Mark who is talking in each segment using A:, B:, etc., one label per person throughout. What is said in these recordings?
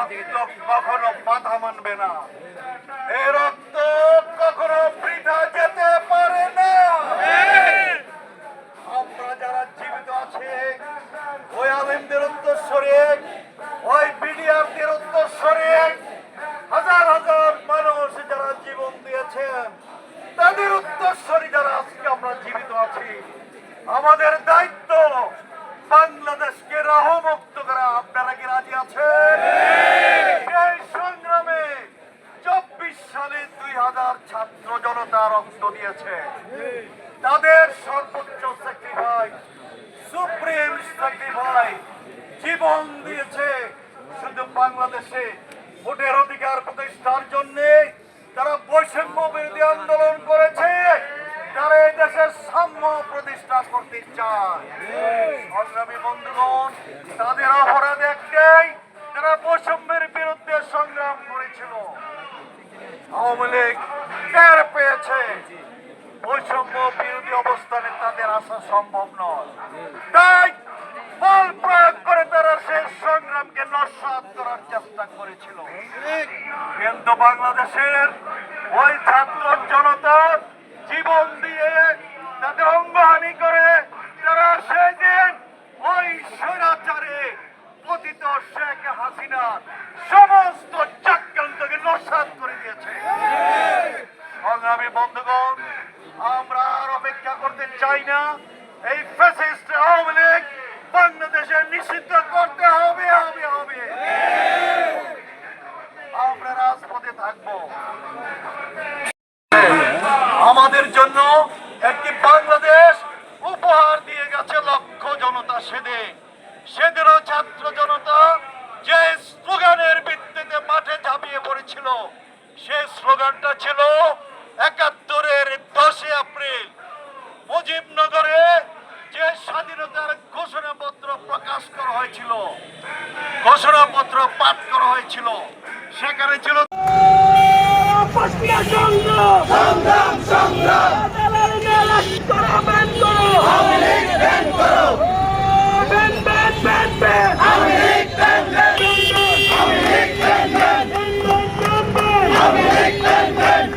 A: রক্ত কখনো বাধা মানবে না। রক্ত কখনো বৃথা যেতে পারে না। আমরা যারা জীবিত আছে ওই আলেমদের উত্তরস্বরে, ওই বিডিআরদের উত্তরস্বরে, হাজার হাজার মানুষ যারা জীবন দিয়েছেন, তাদের উত্তরস্বরী যারা আজকে আমরা জীবিত আছি, আমাদের দায়িত্ব বাংলাদেশকে রাহমুক্ত করা আপনারা কি রাজি আছেন সেই সংগ্রামে চব্বিশ সালে দুই হাজার ছাত্র জনতা রক্ত দিয়েছে তাদের সর্বোচ্চ স্যাক্রিফাইস সুপ্রিম স্যাক্রিফাইস জীবন দিয়েছে শুধু বাংলাদেশে। ভোটের অধিকার প্রতিষ্ঠার জন্য তারা বৈষম্য বিরোধী আন্দোলন করেছে, তারা এই দেশের সাম্য প্রতিষ্ঠা করতে চায়। তাদের অপরাধ একটাই তারা বৈষম্যের বিরুদ্ধে সংগ্রাম করেছিল। আওয়ামী লীগ টের পেয়েছে। বৈষম্য বিরোধী অবস্থানে তাদের আসা সম্ভব নয়। তাই বল প্রয়োগ করে তারা শেষ সংগ্রামকে নস্বাত করার চেষ্টা করেছিল। কিন্তু বাংলাদেশের ওই ছাত্র জনতা জীবন দিয়ে তাদের অঙ্গহানি করে তারা সেদিন ওই স্বৈরাচারে পতিত শেখ হাসিনা সমস্ত চক্রান্তকে নস্বাত করে দিয়েছে। সংগ্রামী বন্ধুগণ, আমরা আর অপেক্ষা করতে চাই না। এই ফ্যাসিস্ট আওয়ামী লীগ বাংলাদেশে নিষিদ্ধ করতে হবে হবে হবে। আমরা রাজপথে থাকব। আমাদের জন্য একটি বাংলাদেশ উপহার দিয়ে গেছে লক্ষ জনতা সেদিন সেদিনও ছাত্র জনতা যে স্লোগানের ভিত্তিতে মাঠে ঝাঁপিয়ে পড়েছিল সে স্লোগানটা ছিল একাত্তরের দশই এপ্রিল। মুজিবনগরে যে স্বাধীনতার ঘোষণাপত্র প্রকাশ করা হয়েছিল ঘোষণাপত্র পাঠ করা হয়েছিল সেখানে ছিল
B: সংগ্রাম সংগ্রাম সংগ্রাম করা ব্যান করো আওয়ামী লীগ ব্যান করো ban ban ban ban Awami League ban ban Awami League ban ban Awami League ban ban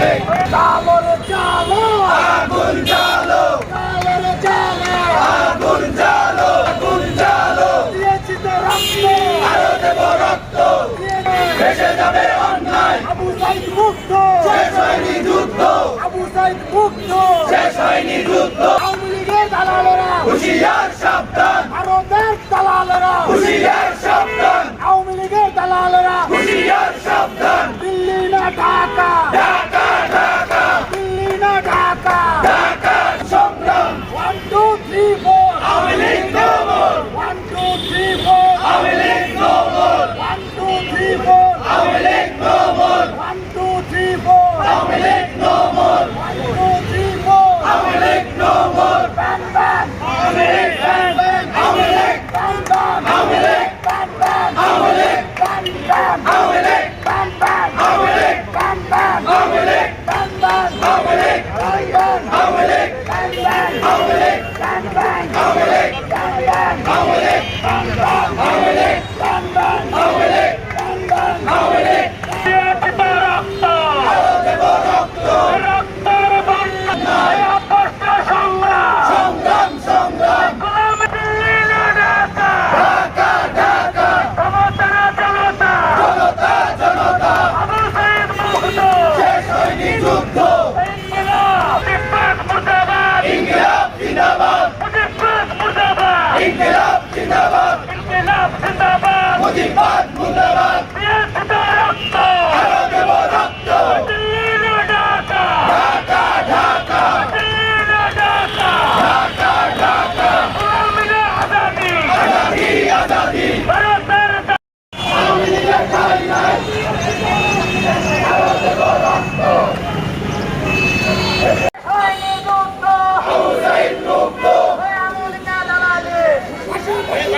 B: চালো চালো আগুন চালো চালো চালো আগুন চালো আগুন চালো দিয়েছি তো রক্ত আরও দেব রক্ত ভেসে যাবে অন্যায় আবু সাইদ মুক্ত শেষ হয়নি যুদ্ধ আবু সাইদ মুক্ত শেষ হয়নি যুদ্ধ আওয়ামী লীগের দালালেরা হুশিয়ার সাবধান ভারতের দালালেরা হুশিয়ার সাবধান আওয়ামী লীগের দালালেরা হুশিয়ার সাবধান। দিল্লি না ঢাকা।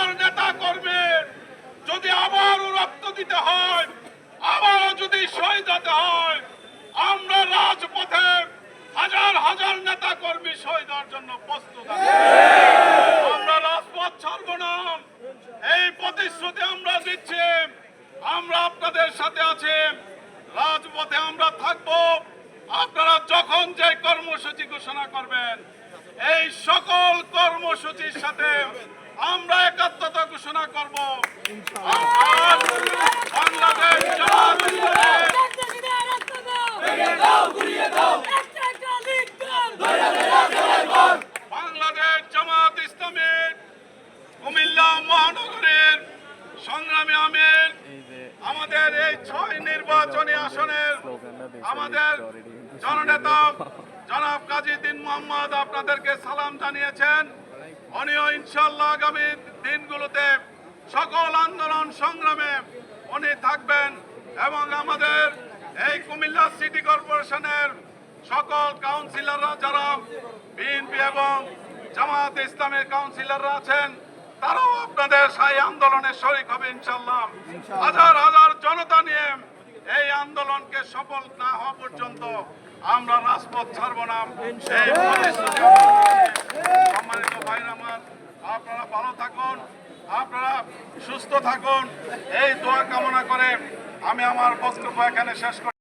C: হাজার নেতা কর্মীর যদি আবারও রক্ত দিতে হয়, আবারও যদি শহীদ হতে হয়, আমরা রাজপথে হাজার হাজার নেতা কর্মী শহীদ হওয়ার জন্য প্রস্তুত আমরা রাজপথ ছাড়ব না। এই প্রতিশ্রুতি আমরা দিচ্ছি। আমরা আপনাদের সাথে আছি। রাজপথে আমরা থাকব। আপনারা যখন যে কর্মসূচি ঘোষণা করবেন, এই সকল কর্মসূচির সাথে আমরা ইসলামের, কুমিল্লা মহানগরের সংগ্রামী আমির। আমাদের এই ছয় নির্বাচনী আসনের জনাব কাজী মোহাম্মদ আপনাদেরকে সালাম জানিয়েছেন। উনিও ইনশাল্লাহ আগামী দিনগুলোতে সকল আন্দোলন সংগ্রামে উনি থাকবেন এবং আমাদের এই কুমিল্লা সিটি কর্পোরেশনের সকল কাউন্সিলররা যারা বিএনপি এবং জামাত ইসলামের কাউন্সিলররা আছেন তারাও আপনাদের সেই আন্দোলনে শরিক হবে ইনশাল্লাহ হাজার হাজার জনতা নিয়ে এই আন্দোলনকে সফল না হওয়া পর্যন্ত আমরা রাজপথ ছাড়ব না। সম্মানিত ভাইরা আমার আপনারা ভালো থাকুন। আপনারা সুস্থ থাকুন এই দোয়া কামনা করে আমি আমার বক্তব্য এখানে শেষ করি।